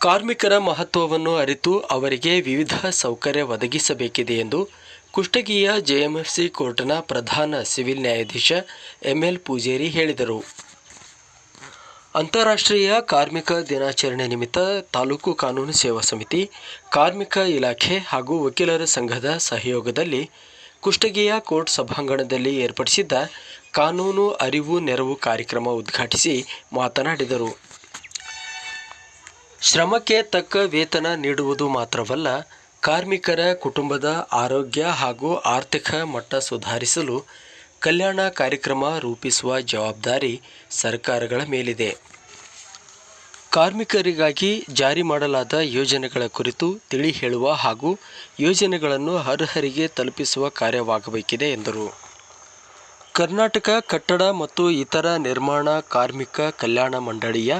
ಕಾರ್ಮಿಕರ ಮಹತ್ವವನ್ನು ಅರಿತು ಅವರಿಗೆ ವಿವಿಧ ಸೌಕರ್ಯ ಒದಗಿಸಬೇಕಿದೆ ಎಂದು ಕುಷ್ಟಗಿಯ ಜೆಎಂಎಫ್ಸಿ ಕೋರ್ಟ್ನ ಪ್ರಧಾನ ಸಿವಿಲ್ ನ್ಯಾಯಾಧೀಶ ಎಂಎಲ್ ಪೂಜೇರಿ ಹೇಳಿದರು. ಅಂತಾರಾಷ್ಟ್ರೀಯ ಕಾರ್ಮಿಕ ದಿನಾಚರಣೆ ನಿಮಿತ್ತ ತಾಲೂಕು ಕಾನೂನು ಸೇವಾ ಸಮಿತಿ, ಕಾರ್ಮಿಕ ಇಲಾಖೆ ಹಾಗೂ ವಕೀಲರ ಸಂಘದ ಸಹಯೋಗದಲ್ಲಿ ಕುಷ್ಟಗಿಯ ಕೋರ್ಟ್ ಸಭಾಂಗಣದಲ್ಲಿ ಏರ್ಪಡಿಸಿದ್ದ ಕಾನೂನು ಅರಿವು ನೆರವು ಕಾರ್ಯಕ್ರಮ ಉದ್ಘಾಟಿಸಿ ಮಾತನಾಡಿದರು. ಶ್ರಮಕ್ಕೆ ತಕ್ಕ ವೇತನ ನೀಡುವುದು ಮಾತ್ರವಲ್ಲ, ಕಾರ್ಮಿಕರ ಕುಟುಂಬದ ಆರೋಗ್ಯ ಹಾಗೂ ಆರ್ಥಿಕ ಮಟ್ಟ ಸುಧಾರಿಸಲು ಕಲ್ಯಾಣ ಕಾರ್ಯಕ್ರಮ ರೂಪಿಸುವ ಜವಾಬ್ದಾರಿ ಸರ್ಕಾರಗಳ ಮೇಲಿದೆ. ಕಾರ್ಮಿಕರಿಗಾಗಿ ಜಾರಿ ಮಾಡಲಾದ ಯೋಜನೆಗಳ ಕುರಿತು ತಿಳಿ ಹೇಳುವ ಹಾಗೂ ಯೋಜನೆಗಳನ್ನು ಅರ್ಹರಿಗೆ ತಲುಪಿಸುವ ಕಾರ್ಯವಾಗಬೇಕಿದೆ ಎಂದರು. ಕರ್ನಾಟಕ ಕಟ್ಟಡ ಮತ್ತು ಇತರ ನಿರ್ಮಾಣ ಕಾರ್ಮಿಕ ಕಲ್ಯಾಣ ಮಂಡಳಿಯ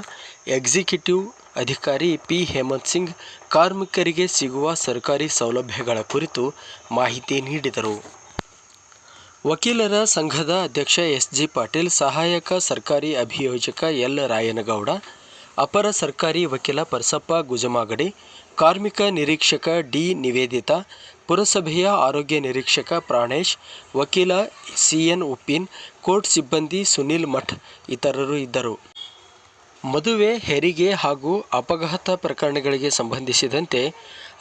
ಎಕ್ಸಿಕ್ಯೂಟಿವ್ ಅಧಿಕಾರಿ ಪಿ. ಹೇಮಂತ್ ಸಿಂಗ್ ಕಾರ್ಮಿಕರಿಗೆ ಸಿಗುವ ಸರ್ಕಾರಿ ಸೌಲಭ್ಯಗಳ ಕುರಿತು ಮಾಹಿತಿ ನೀಡಿದರು. ವಕೀಲರ ಸಂಘದ ಅಧ್ಯಕ್ಷ ಎಸ್. ಜಿ. ಪಾಟೀಲ್, ಸಹಾಯಕ ಸರ್ಕಾರಿ ಅಭಿಯೋಜಕ ಎಲ್. ರಾಯನಗೌಡ, ಅಪರ ಸರ್ಕಾರಿ ವಕೀಲ ಪರಸಪ್ಪ ಗುಜಮಾಗಡಿ, ಕಾರ್ಮಿಕ ನಿರೀಕ್ಷಕ ಡಿ. ನಿವೇದಿತಾ, ಪುರಸಭೆಯ ಆರೋಗ್ಯ ನಿರೀಕ್ಷಕ ಪ್ರಾಣೇಶ್, ವಕೀಲ ಸಿಎನ್ ಉಪ್ಪಿನ್, ಕೋರ್ಟ್ ಸಿಬ್ಬಂದಿ ಸುನಿಲ್ ಮಠ್ ಇತರರು ಇದ್ದರು. ಮದುವೆ, ಹೆರಿಗೆ ಹಾಗೂ ಅಪಘಾತ ಪ್ರಕರಣಗಳಿಗೆ ಸಂಬಂಧಿಸಿದಂತೆ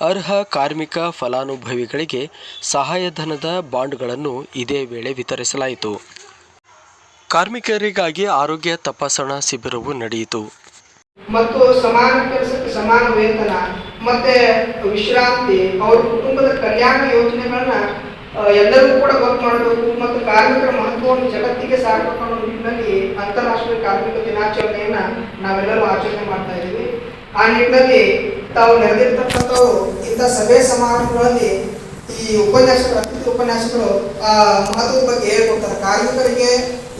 ಅರ್ಹ ಕಾರ್ಮಿಕ ಫಲಾನುಭವಿಗಳಿಗೆ ಸಹಾಯಧನದ ಬಾಂಡ್ಗಳನ್ನು ಇದೇ ವೇಳೆ ವಿತರಿಸಲಾಯಿತು. ಕಾರ್ಮಿಕರಿಗಾಗಿ ಆರೋಗ್ಯ ತಪಾಸಣಾ ಶಿಬಿರವು ನಡೆಯಿತು. ಮತ್ತು ಸಮಾನ ಕೆಲಸಕ್ಕೆ ಸಮಾನ ವೇತನ, ಮತ್ತೆ ವಿಶ್ರಾಂತಿ, ಅವ್ರ ಕುಟುಂಬದ ಕಲ್ಯಾಣ ಯೋಜನೆಗಳನ್ನ ಆ, ಎಲ್ಲರಿಗೂ ಕೂಡ ಗೊತ್ತು ಮಾಡಬೇಕು ಮತ್ತು ಕಾರ್ಮಿಕರ ಮಹತ್ವವನ್ನು ಜಗತ್ತಿಗೆ ಸಾರಬೇಕು ಅನ್ನೋ ನಿಟ್ಟಿನಲ್ಲಿ ಅಂತಾರಾಷ್ಟ್ರೀಯ ಕಾರ್ಮಿಕ ದಿನಾಚರಣೆಯನ್ನ ನಾವೆಲ್ಲರೂ ಆಚರಣೆ ಮಾಡ್ತಾ ಇದ್ದೀವಿ. ಆ ನಿಟ್ಟಿನಲ್ಲಿ ತಾವು ನೆರೆದಿರ್ತಕ್ಕಂಥವ್ರು ಇಂಥ ಸಭೆ ಸಮಾರಂಭಗಳಲ್ಲಿ ಈ ಉಪನ್ಯಾಸಕರು ಅತಿಥಿ ಉಪನ್ಯಾಸಕರು ಆ ಮಹತ್ವದ ಬಗ್ಗೆ ಹೇಳ್ಕೊಡ್ತಾರೆ. ಕಾರ್ಮಿಕರಿಗೆ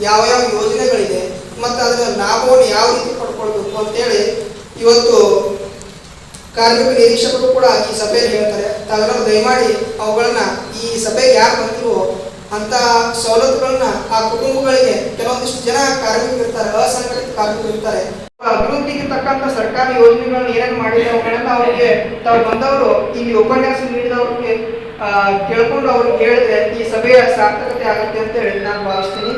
ಯಾವ ಯಾವ ಯೋಜನೆಗಳಿದೆ ಮತ್ತು ಅದರ ಲಾಭವನ್ನು ಯಾವ ರೀತಿ ಪಡ್ಕೊಳ್ಬೇಕು ಅಂತೇಳಿ ಇವತ್ತು ಕಾರ್ಮಿಕ ನಿರೀಕ್ಷಕರು ಕೂಡ ಈ ಸಭೆಯಲ್ಲಿ ಹೇಳ್ತಾರೆ. ತಾವೆಲ್ಲರೂ ದಯಮಾಡಿ ಅವುಗಳನ್ನ ಈ ಸಭೆಗೆ ಯಾರು ಬಂದಿರೋ ಅಂತ ಸವಲತ್ತುಗಳನ್ನ ಆ ಕುಟುಂಬಗಳಿಗೆ ಕೆಲವೊಂದಿಷ್ಟು ಜನ ಕಾರ್ಮಿಕರು ಇರ್ತಾರೆ, ಅಸಂಘಟಿತ ಕಾರ್ಮಿಕರು ಇರ್ತಾರೆ. ಅಭಿವೃದ್ಧಿಗೆ ತಕ್ಕಂತ ಸರ್ಕಾರಿ ಯೋಜನೆಗಳನ್ನ ಏನೇನು ಮಾಡಿದೆ ಅವುಗಳನ್ನ ಅವರಿಗೆ ತಾವು ಬಂದವರು ಇಲ್ಲಿ ಉಪನ್ಯಾಸ ನೀಡಿದವ್ರಿಗೆ ಕೇಳ್ಕೊಂಡು ಅವ್ರಿಗೆ ಕೇಳಿದ್ರೆ ಈ ಸಭೆಯ ಸಾರ್ಥಕತೆ ಆಗುತ್ತೆ ಅಂತ ಹೇಳಿ ನಾನು ಭಾವಿಸ್ತೀನಿ.